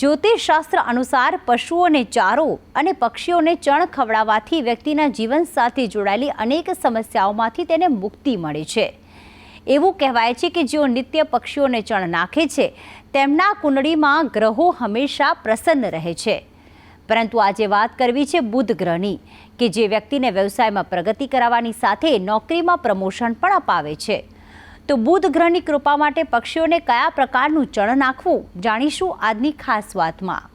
જ્યોતિષશાસ્ત્ર અનુસાર પશુઓને ચારો અને પક્ષીઓને ચણ ખવડાવવાથી વ્યક્તિના જીવન સાથે જોડાયેલી અનેક સમસ્યાઓમાંથી તેને મુક્તિ મળે છે. એવું કહેવાય છે કે જેઓ નિત્ય પક્ષીઓને ચણ નાખે છે, તેમના કુંડળીમાં ગ્રહો હંમેશા પ્રસન્ન રહે છે. પરંતુ આજે વાત કરવી છે બુધ ગ્રહની, કે જે વ્યક્તિને વ્યવસાયમાં પ્રગતિ કરાવવાની સાથે નોકરીમાં પ્રમોશન પણ અપાવે છે. તો બુધ ગ્રહની કૃપા માટે પક્ષીઓને કયા પ્રકારનું ચણ નાખવું, જાણીશું આજની ખાસ વાતમાં.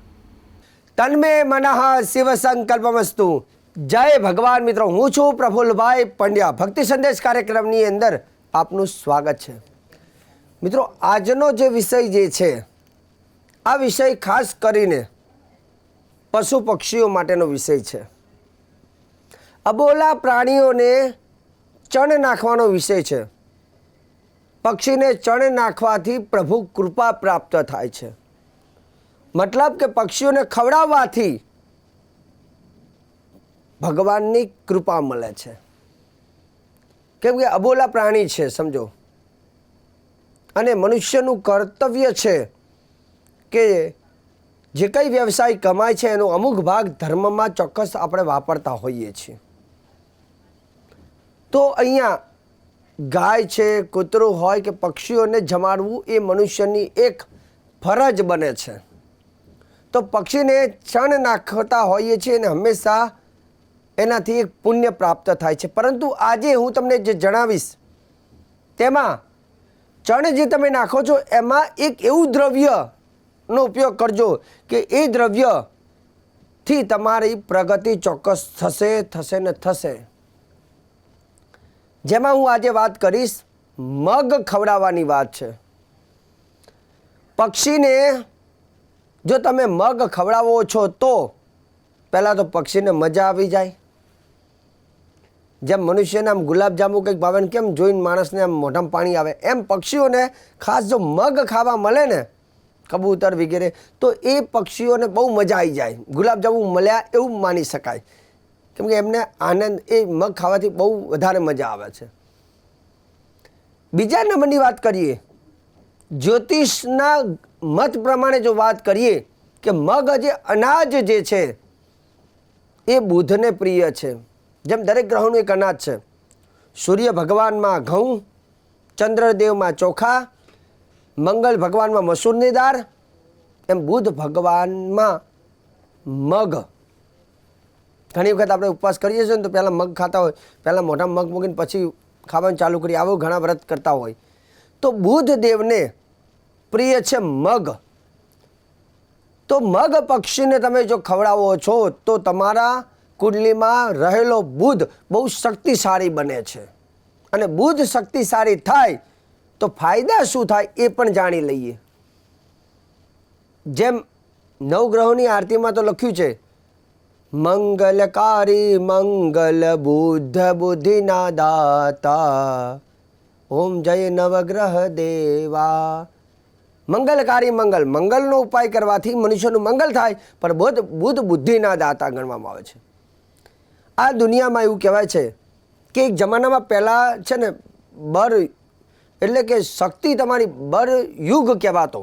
તન્મે મનઃ શિવ સંકલ્પમસ્તુ જય ભગવાન મિત્રો, હું છું પ્રફુલ્લભાઈ પંડ્યા. ભક્તિ સંદેશ કાર્યક્રમની અંદર આપનું સ્વાગત છે. મિત્રો, આજનો જે વિષય જે છે, આ વિષય ખાસ કરીને પશુ પક્ષીઓ માટેનો વિષય છે. અબોલા પ્રાણીઓને ચણ નાખવાનો વિષય છે. પક્ષીને ચણ નાખવાથી પ્રભુ કૃપા પ્રાપ્ત થાય છે. મતલબ કે પક્ષીઓને ખવડાવવાથી ભગવાનની કૃપા મળે છે. કેમ કે અબોલા પ્રાણી છે, સમજો. અને મનુષ્યનું કર્તવ્ય છે કે જે કંઈ વ્યવસાય કમાય છે, એનો અમુક ભાગ ધર્મમાં ચોક્કસ આપણે વાપરતા હોઈએ છીએ. તો અહીંયા ગાય છે, કૂતરું હોય કે પક્ષીઓને જમાડવું એ મનુષ્યની એક ફરજ બને છે. તો પક્ષીને ચણ નાખતા હોઈએ છીએ અને હંમેશા એનાથી એક પુણ્ય પ્રાપ્ત થાય છે. પરંતુ આજે હું તમને જે જણાવીશ, તેમાં ચણ જે તમે નાખો છો, એમાં એક એવું દ્રવ્યનો ઉપયોગ કરજો કે એ દ્રવ્યથી તમારી પ્રગતિ ચોક્કસ થશે થશે ને થશે. જેમાં હું આજે વાત કરીશ મગ ખવડાવવાની વાત છે. પક્ષીને જો તમે મગ ખવડાવો છો તો પહેલાં તો પક્ષીને મજા આવી જાય. જેમ મનુષ્યને આમ ગુલાબજાંબુ કંઈક ભાવે કેમ જોઈને માણસને આમ મોઢામાં પાણી આવે, એમ પક્ષીઓને ખાસ જો મગ ખાવા મળે ને કબૂતર વગેરે, તો એ પક્ષીઓને બહુ મજા આવી જાય. ગુલાબજાંબુ મળ્યા એવું માની શકાય. કેમ કે એમને આનંદ, એ મગ ખાવાથી બહુ વધારે મજા આવે છે. બીજા નંબરની વાત કરીએ, જ્યોતિષના મત પ્રમાણે જો વાત કરીએ કે મગ જે અનાજ જે છે, એ બુધને પ્રિય છે. જેમ દરેક ગ્રહોનું એક અનાજ છે. સૂર્ય ભગવાનમાં ઘઉં ચંદ્રદેવમાં ચોખા, મંગળ ભગવાનમાં મસૂરની દાળ, એમ બુધ ભગવાનમાં મગ. ઘણી વખત આપણે ઉપવાસ કરીએ છીએ ને તો પહેલાં મગ ખાતા હોય, પહેલાં મોઢામાં મગ મૂકીને પછી ખાવાનું ચાલુ કરીએ, આવું ઘણા વ્રત કરતા હોય. તો બુધ દેવને પ્રિય છે મગ. તો મગ પક્ષીને તમે જો ખવડાવો છો, તો તમારા કુંડલીમાં રહેલો બુધ બહુ શક્તિશાળી બને છે. અને બુધ શક્તિશાળી થાય તો ફાયદા શું થાય એ પણ જાણી લઈએ. જેમ નવગ્રહોની આરતીમાં તો લખ્યું છે મંગલકારી મંગલ બુદ્ધ બુદ્ધિના દાતા ઓમ જય નવગ્રહ દેવા. મંગલકારી મંગલ, મંગલનો ઉપાય કરવાથી મનુષ્યનું મંગલ થાય, પણ બુદ્ધ બુદ્ધ બુદ્ધિના દાતા ગણવામાં આવે છે. આ દુનિયામાં એવું કહેવાય છે કે એક જમાનામાં પહેલાં છે ને, બર એટલે કે શક્તિ તમારી બર યુગ કહેવાતો.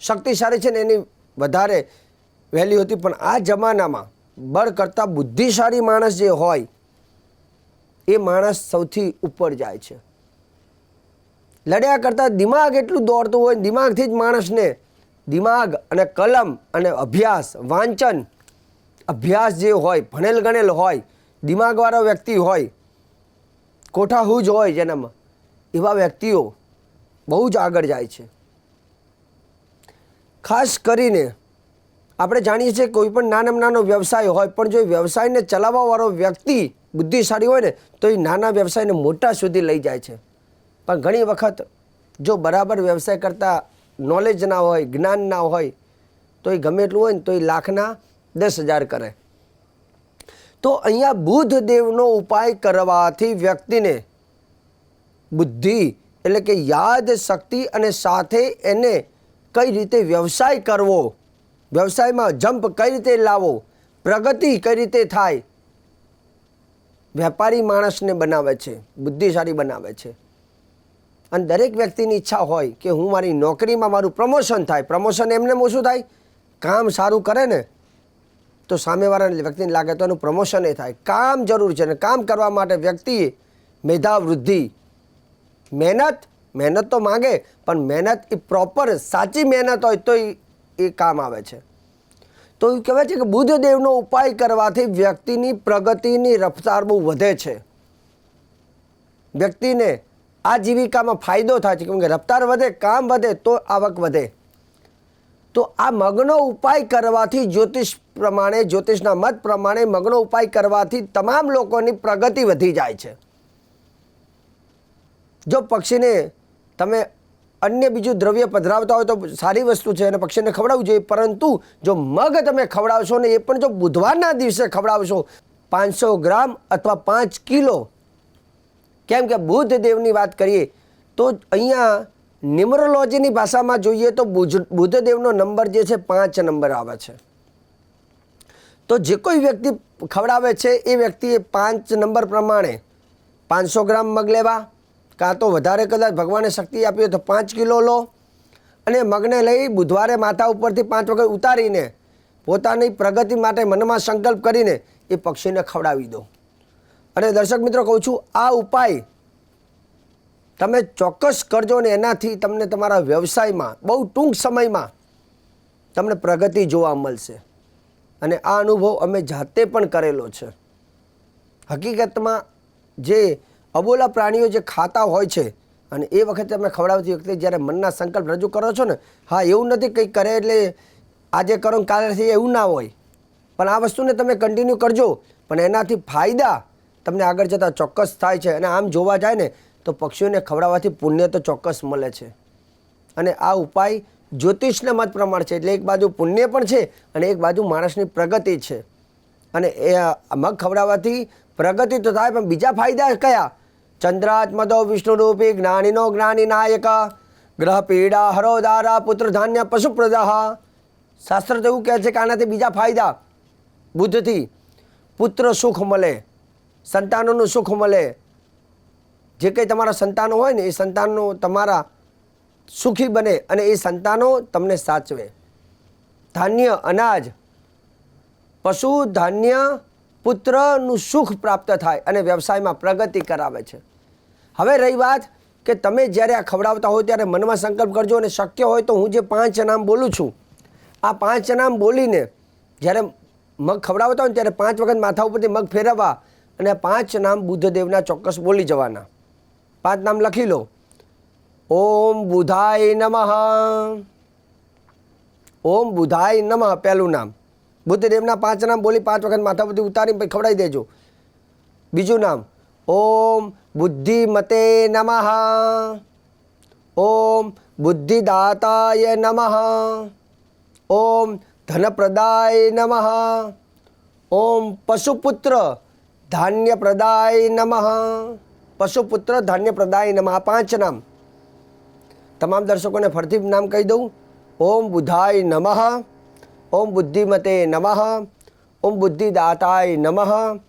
શક્તિશાળી છે ને એની વધારે વહેલી હતી, પણ આ જમાનામાં બળ કરતાં બુદ્ધિશાળી માણસ જે હોય, એ માણસ સૌથી ઉપર જાય છે. લડ્યા કરતાં દિમાગ એટલું દોડતું હોય દિમાગથી જ માણસને દિમાગ અને કલમ અને અભ્યાસ, વાંચન, અભ્યાસ જે હોય, ભણેલ ગણેલ હોય, દિમાગવાળો વ્યક્તિ હોય, કોઠાહુજ હોય જેનામાં, એવા વ્યક્તિઓ બહુ જ આગળ જાય છે. ખાસ કરીને આપણે જાણીએ છીએ કોઈ પણ નાનામાં નાનો વ્યવસાય હોય, પણ જો વ્યવસાયને ચલાવવાવાળો વ્યક્તિ બુદ્ધિશાળી હોય ને, તો એ નાના વ્યવસાયને મોટા સુધી લઈ જાય છે. પણ ઘણી વખત જો બરાબર વ્યવસાય કરતાં નોલેજ ના હોય, જ્ઞાન ના હોય, તો એ ગમે એટલું હોય ને, તો એ લાખના દસ હજાર કરે. તો અહીંયા બુધ દેવનો ઉપાય કરવાથી વ્યક્તિને બુદ્ધિ એટલે કે યાદ શક્તિ અને સાથે એને કઈ રીતે વ્યવસાય કરવો વ્યવસાયમાં જમ્પ કઈ રીતે લાવવો પ્રગતિ કઈ રીતે થાય? વેપારી માણસને બનાવે છે, બુદ્ધિશાળી બનાવે છે. અને દરેક વ્યક્તિની ઈચ્છા હોય કે હું મારી નોકરીમાં મારું પ્રમોશન થાય, પ્રમોશન એમને શું થાય, કામ સારું કરે ને, તો સામેવાળા વ્યક્તિને લાગે તો એનું પ્રમોશન એ થાય. કામ જરૂર છે અને કામ કરવા માટે વ્યક્તિએ મેધા વૃદ્ધિ મહેનત મહેનત તો માગે, પણ મહેનત એ પ્રોપર સાચી મહેનત હોય તો ઈ- એ કામ આવે છે. તો એ કહેવાય છે કે બુદ્ધદેવનો ઉપાય કરવાથી વ્યક્તિની પ્રગતિની રફતાર બહુ વધે છે. વ્યક્તિને આજીવિકામાં ફાયદો થાય છે કેમ કે રફતાર વધે, કામ વધે, તો આવક વધે. તો આ મગનો ઉપાય કરવાથી જ્યોતિષ પ્રમાણે, જ્યોતિષના મત પ્રમાણે મગનો ઉપાય કરવાથી તમામ લોકોની પ્રગતિ વધી જાય છે. જો પક્ષીને તમે અન્ય બીજું દ્રવ્ય પધરાવતા હોય તો સારી વસ્તુ છે અને પક્ષીને ખવડાવવું જોઈએ. પરંતુ જો મગ તમે ખવડાવશો ને એ પણ જો બુધવારના દિવસે ખવડાવશો, પાંચસો ગ્રામ અથવા પાંચ કિલો, કેમ કે બુદ્ધ દેવની વાત કરીએ, તો અહીંયા ન્યુમરોલોજીની ભાષામાં જોઈએ તો બુદ્ધ બુદ્ધદેવનો નંબર જે છે પાંચ નંબર આવે છે. તો જે કોઈ વ્યક્તિ ખવડાવે છે એ વ્યક્તિએ પાંચ નંબર પ્રમાણે પાંચસો ગ્રામ મગ લેવા કાં તો વધારે કદાચ ભગવાને શક્તિ આપી હોય તો પાંચ કિલો લો અને મગને લઈ બુધવારે માથા ઉપરથી પાંચ વખત ઉતારીને પોતાની પ્રગતિ માટે મનમાં સંકલ્પ કરીને એ પક્ષીને ખવડાવી દો. અને દર્શક મિત્રો, કહું છું, આ ઉપાય તમે ચોક્કસ કરજો ને એનાથી તમને તમારા વ્યવસાયમાં, બહુ ટૂંક સમયમાં તમને પ્રગતિ જોવા મળશે. અને આ અનુભવ અમે જાતે પણ કરેલો છે. હકીકતમાં જે અબોલા પ્રાણીઓ જે ખાતા હોય છે અને એ વખતે તમે ખવડાવતી વખતે જ્યારે મનના સંકલ્પ રજૂ કરો છો ને, હા, એવું નથી કંઈક કરે એટલે આજે કરો ને કાલે થઈ એવું ના હોય. પણ આ વસ્તુને તમે કન્ટિન્યુ કરજો. પણ એનાથી ફાયદા તમને આગળ જતાં ચોક્કસ થાય છે. અને આમ જોવા જાય ને, તો પક્ષીઓને ખવડાવવાથી પુણ્ય તો ચોક્કસ મળે છે. અને આ ઉપાય જ્યોતિષના મત પ્રમાણે છે. એટલે એક બાજુ પુણ્ય પણ છે અને એક બાજુ માણસની પ્રગતિ છે. અને એ મગ ખવડાવવાથી પ્રગતિ તો થાય, પણ બીજા ફાયદા કયા? ચંદ્રાત્મદો વિષ્ણુરૂપી જ્ઞાનીનો જ્ઞાની નાયક ગ્રહ પીડા હરોદારા પુત્ર ધાન્ય પશુપ્રદાહ શાસ્ત્ર તો એવું કહે છે કે આનાથી બીજા ફાયદા બુદ્ધથી પુત્ર સુખ મળે સંતાનોનું સુખ મળે જે કંઈ તમારા સંતાનો હોય ને એ સંતાનો તમારા સુખી બને અને એ સંતાનો તમને સાચવે ધાન્ય અનાજ પશુ ધાન્ય પુત્રનું સુખ પ્રાપ્ત થાય અને વ્યવસાયમાં પ્રગતિ કરાવે છે. હવે રહી વાત કે તમે જ્યારે આ ખવડાવતા હોય ત્યારે મનમાં સંકલ્પ કરજો અને શક્ય હોય તો હું જે પાંચ નામ બોલું છું, આ પાંચ નામ બોલીને જ્યારે મગ ખવડાવતા હોય ત્યારે પાંચ વખત માથા ઉપરથી મગ ફેરવવા અને પાંચ નામ બુદ્ધદેવના ચોક્કસ બોલી જવાના. પાંચ નામ લખી લો. ઓમ બુધાય નમઃ. ઓમ બુધાય નમઃ પહેલું નામ. બુદ્ધદેવના પાંચ નામ બોલી પાંચ વખત માથા પરથી ઉતારીને પછી ખવડાવી દેજો. બીજું નામ, ઓમ બુદ્ધિમતે નમઃ. ઓમ બુદ્ધિદાતાય નમઃ. ઓમ ધનપ્રદાય નમઃ. ઓમ પશુપુત્ર ધાન્યપ્રદાય નમઃ. પશુપુત્ર ધાન્યપ્રદાય નમઃ પાંચ નામ. તમામ દર્શકોને ફરીથી નામ કહી દઉં. ઓમ બુધાય નમઃ. ઓમ બુદ્ધિમતે નમઃ, ઓમ બુદ્ધિદાતાય નમઃ,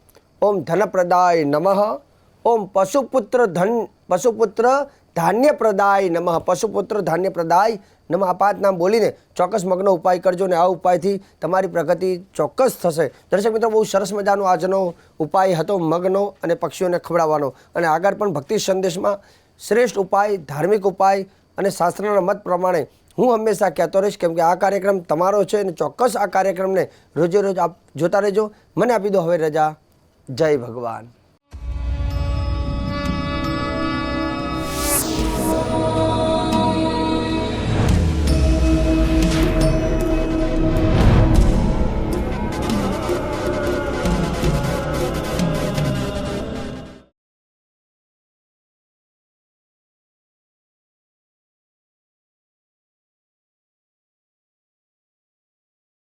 ઓમ ધનપ્રદાય નમઃ, ઓમ પશુપુત્ર ધન, પશુપુત્ર ધાન્યપ્રદાય નમઃ, પશુપુત્ર ધાન્યપ્રદાય નમઃ. આ પાંચ નામ બોલીને ચોક્કસ મગ્ન ઉપાય કરજો ને આ ઉપાયથી તમારી પ્રગતિ ચોક્કસ થશે. દર્શક મિત્રો, બહુ સરસ મજાનો આજનો ઉપાય હતો મગનો અને પક્ષીઓને ખવડાવવાનો. અને આગળ પણ ભક્તિ સંદેશમાં શ્રેષ્ઠ ઉપાય, ધાર્મિક ઉપાય અને શાસ્ત્રના મત પ્રમાણે હું હંમેશા કહેતો રહીશ કેમ કે આ કાર્યક્રમ તમારો છે અને ચોક્કસ આ કાર્યક્રમને રોજે રોજ આપ જોતા રહેજો. મને આપી દો હવે રજા. જય ભગવાન.